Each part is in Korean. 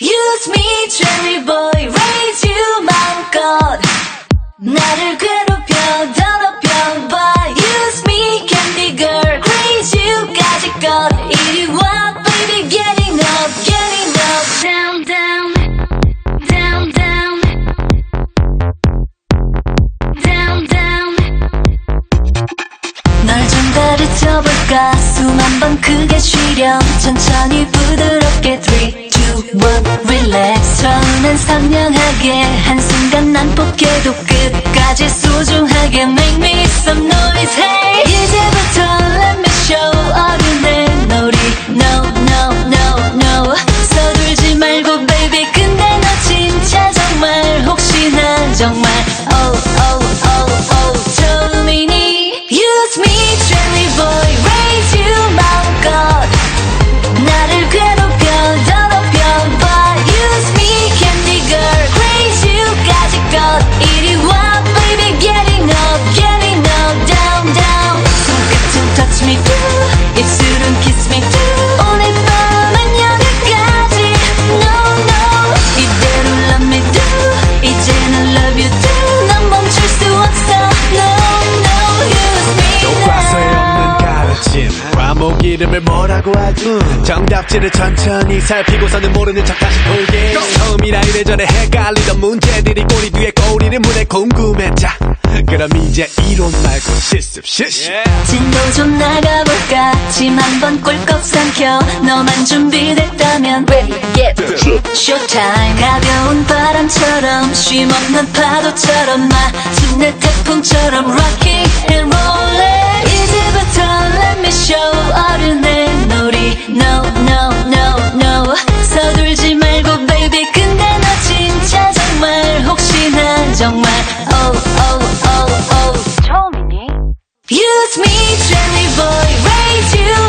Use me, cherry boy, raise you 마음껏 나를 괴롭혀 더럽혀 봐 Use me, candy girl, crazy you까지 것 이리 와, baby, getting up, getting up Down, down, down, down Down, down 널 좀 가르쳐볼까 숨 한 번 크게 쉬렴 천천히 부드럽게 3, 2, 1 relax 처음엔 선명하게 한순간 난폭해도 끝까지 소중하게 make me some noise hey 이름을 뭐라고 하지? 정답지를 천천히 살피고서는 모르는 척 다시 볼게. 처음이라 이래저래 헷갈리던 문제들이 꼬리 뒤에 꼬리를 물에 궁금했자 그럼 이제 이론 말고 실습 실습. 진도 좀 나가볼까? 짐 한번 꿀꺽 삼켜. 너만 준비됐다면 Ready, get, showtime. 가벼운 바람처럼 쉼없는 파도처럼 마침내 태풍처럼 Rocking and rolling Use me, jelly boy, raise you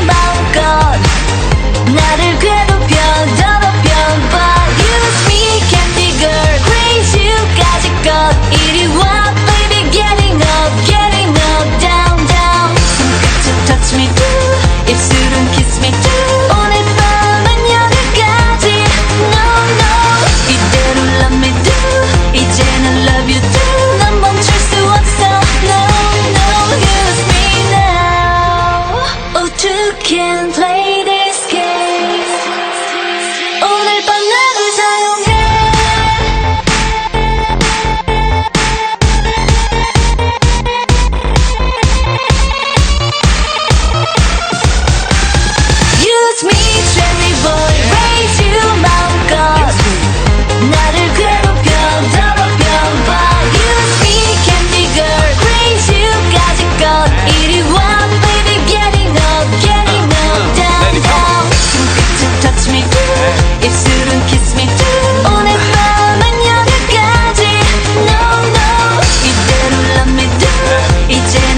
You can play 이제